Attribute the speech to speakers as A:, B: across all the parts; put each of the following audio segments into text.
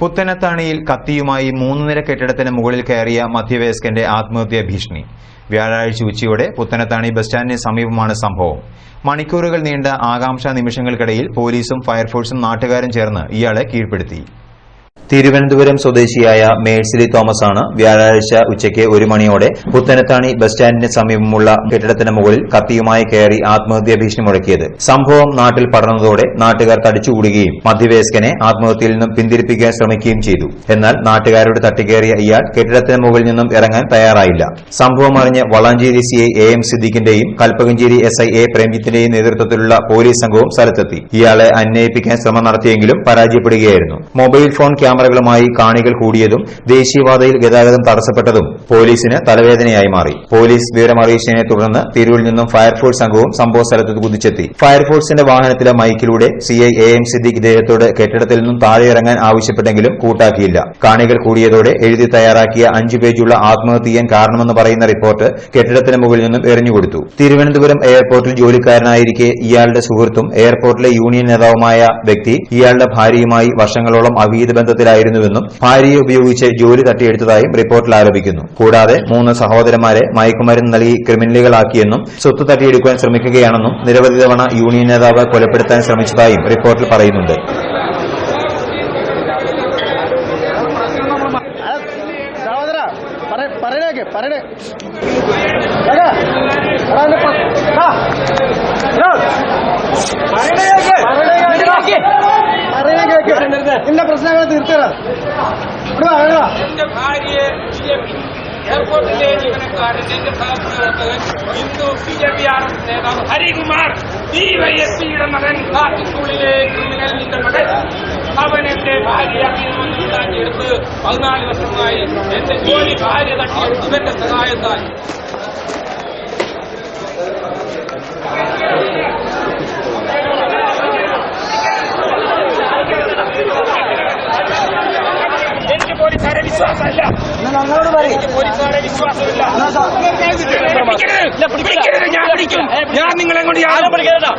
A: പുത്തനത്താണിയിൽ കത്തിയുമായി മൂന്ന് നില കെട്ടിടത്തിന് മുകളിൽ കയറിയ മധ്യവയസ്കന്റെ ആത്മഹത്യാ ഭീഷണി. വ്യാഴാഴ്ച ഉച്ചയോടെ പുത്തനത്താണി ബസ് സ്റ്റാൻഡിന് സമീപമാണ് സംഭവം. മണിക്കൂറുകൾ നീണ്ട ആകാംക്ഷാ നിമിഷങ്ങൾക്കിടയിൽ പോലീസും ഫയർഫോഴ്സും നാട്ടുകാരും ചേർന്ന് ഇയാളെ കീഴ്പ്പെടുത്തി. തിരുവനന്തപുരം സ്വദേശിയായ മേഴ്സിലി തോമസ് ആണ് വ്യാഴാഴ്ച ഉച്ചയ്ക്ക് ഒരു മണിയോടെ പുത്തനത്താണി ബസ് സ്റ്റാൻഡിന് സമീപമുള്ള കെട്ടിടത്തിന് മുകളിൽ കത്തിയുമായി കയറി ആത്മഹത്യാ ഭീഷണി മുഴക്കിയത്. സംഭവം നാട്ടിൽ പടർന്നതോടെ നാട്ടുകാർ തടിച്ചുകൂടുകയും മധ്യവയസ്കനെ ആത്മഹത്യയിൽ നിന്നും പിന്തിരിപ്പിക്കാൻ ശ്രമിക്കുകയും ചെയ്തു. എന്നാൽ നാട്ടുകാരോട് തട്ടിക്കയറിയ ഇയാൾ കെട്ടിടത്തിന് മുകളിൽ നിന്നും ഇറങ്ങാൻ തയ്യാറായില്ല. സംഭവം അറിഞ്ഞ് വളാഞ്ചേരി സി എ എം സിദ്ദിഖിന്റെയും കൽപ്പകഞ്ചേരി എസ് ഐ എ പ്രേംജിത്തിന്റെയും നേതൃത്വത്തിലുള്ള പോലീസ് സംഘവും സ്ഥലത്തെത്തി. ഇയാളെ അന്വയിപ്പിക്കാൻ ശ്രമം നടത്തിയെങ്കിലും പരാജയപ്പെടുകയായിരുന്നു. മൊബൈൽ ഫോൺ ക്യാമറകളുമായി കാണികൾ കൂടിയതും ദേശീയപാതയിൽ ഗതാഗതം തടസ്സപ്പെട്ടതും പോലീസിന് തലവേദനയായി മാറി. പോലീസ് വിവരമറിയിച്ചതിനെ തുടർന്ന് തിരൂരിൽ നിന്നും ഫയർഫോഴ്സ് സംഘവും സംഭവ സ്ഥലത്ത് കുതിച്ചെത്തി. ഫയർഫോഴ്സിന്റെ വാഹനത്തിലെ മൈക്കിലൂടെ സിഐ എ എം സിദ്ദിഖ് ഇദ്ദേഹത്തോട് കെട്ടിടത്തിൽ നിന്നും താഴെയിറങ്ങാൻ ആവശ്യപ്പെട്ടെങ്കിലും കൂട്ടാക്കിയില്ല. കാണികൾ കൂടിയതോടെ എഴുതി തയ്യാറാക്കിയ അഞ്ചു പേജുള്ള ആത്മഹത്യ ചെയ്യാൻ കാരണമെന്ന് പറയുന്ന റിപ്പോർട്ട് കെട്ടിടത്തിന് മുകളിൽ നിന്നും എറിഞ്ഞുകൊടുത്തു തിരുവനന്തപുരം എയർപോർട്ടിൽ ജോലിക്കാരനായിരിക്കെ ഇയാളുടെ സുഹൃത്തും എയർപോർട്ടിലെ യൂണിയൻ നേതാവുമായ വ്യക്തി ഇയാളുടെ ഭാര്യയുമായി വർഷങ്ങളോളം അവിഹിത ബന്ധത്തിലായിരുന്നുവെന്നും ഭാര്യയെ ഉപയോഗിച്ച് ജോലി തട്ടിയെടുത്തതായും റിപ്പോർട്ടിൽ ആരോപിക്കുന്നു. കൂടാതെ മൂന്ന് സഹോദരന്മാരെ മയക്കുമരുന്ന് നൽകി ക്രിമിനലുകളാക്കിയെന്നും സ്വത്ത് തട്ടിയെടുക്കാൻ ശ്രമിക്കുകയാണെന്നും നിരവധി തവണ യൂണിയൻ നേതാവ് കൊലപ്പെടുത്താൻ ശ്രമിച്ചതായും റിപ്പോർട്ടിൽ പറയുന്നുണ്ട്.
B: പറയണേ എടാ, എടാ, എന്നെ പ- എടാ, എടാ, പറയണേ കേക്ക്. പറയണേ ഇന്ന പ്രശ്നങ്ങൾ തീർത്തരാ. വാ,
C: എന്റെ ഭാര്യയെ എയർപോർട്ടിലെ ജീവനക്കാരൻ എന്റെ സഹപ്രവർത്തകൻ ഹരികുമാർ. ഡിവൈഎസ്പിയുടെ മകൻ കാട്ടിക്കുള്ളിലെ അവൻ എന്റെ ഭാര്യ ഉണ്ടാക്കിയെടുത്ത് പതിനാല് വർഷമായി എന്റെ ജോലി ഭാര്യ തട്ടിയെടുത്തു എന്റെ സഹായത്താൽ
B: ഞങ്ങളോട് പറയും.
C: ഞാൻ പിടിക്കും ഞാൻ നിങ്ങളെ കൊണ്ട് പിടിക്കരുത്.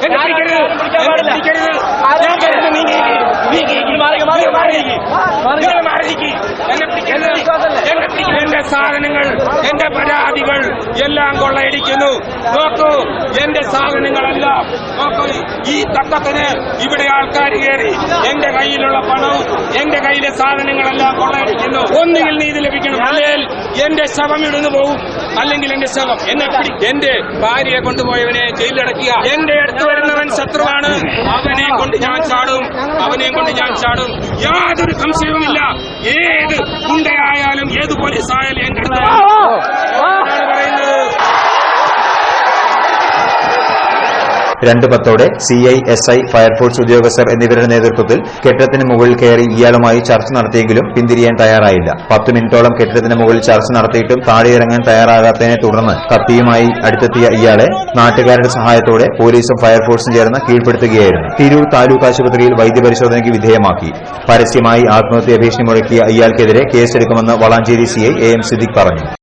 C: എന്റെ സാധനങ്ങൾ എന്റെ പരാതികൾ എല്ലാം കൊള്ളയടിക്കുന്നു. നോക്കൂ എന്റെ സാധനങ്ങളെല്ലാം. നോക്കൂ ഈ തക്കത്തിന് ഇവിടെ ആൾക്കാർ കയറി എന്റെ കയ്യിലുള്ള പണവും എന്റെ കയ്യിലെ സാധനങ്ങളെല്ലാം കൊള്ളയടിക്കുന്നു. ഒന്നുകിൽ നീതി ലഭിക്കണം. എന്റെ ശവം ഇടുന്നു പോകും അല്ലെങ്കിൽ എന്റെ ശവം. എന്നെ പിടി എന്റെ ഭാര്യയെ കൊണ്ടുപോയവനെ ജയിലിലടക്കുക. എന്റെ അടുത്ത് വരുന്നവൻ ശത്രുവാണ്. അവനെ കൊണ്ട് ഞാൻ ചാടും. അവനെ കൊണ്ട് ഞാൻ ചാടും. യാതൊരു സംശയവുമില്ല. ഏത് ഗുണ്ടയായാലും ഏത് പോലീസായാലും എന്റെ അടുത്ത്
A: രണ്ട് പത്തോടെ C I S I fire force ഉദ്യോഗസ്ഥർ എന്നിവരുടെ നേതൃത്വത്തിൽ കെട്ടിടത്തിന് മുകളിൽ കയറി ഇയാളുമായി ചർച്ച നടത്തിയെങ്കിലും പിന്തിരിയാൻ തയ്യാറായില്ല. പത്ത് മിനിറ്റോളം കെട്ടിടത്തിന് മുകളിൽ ചർച്ച നടത്തിയിട്ടും താഴെയിറങ്ങാൻ തയ്യാറാകാത്തതിനെ തുടർന്ന് കത്തിയുമായി അടുത്തെത്തിയ ഇയാളെ നാട്ടുകാരുടെ സഹായത്തോടെ പോലീസും ഫയർഫോഴ്സും ചേർന്ന് കീഴ്പ്പെടുത്തുകയായിരുന്നു. തിരൂർ താലൂക്ക് ആശുപത്രിയിൽ വൈദ്യപരിശോധനയ്ക്ക് വിധേയമാക്കി. പരസ്യമായി ആത്മഹത്യാ ഭീഷണി മുഴക്കിയ ഇയാൾക്കെതിരെ കേസെടുക്കുമെന്ന് Valanchery C I A M Siddique പറഞ്ഞു.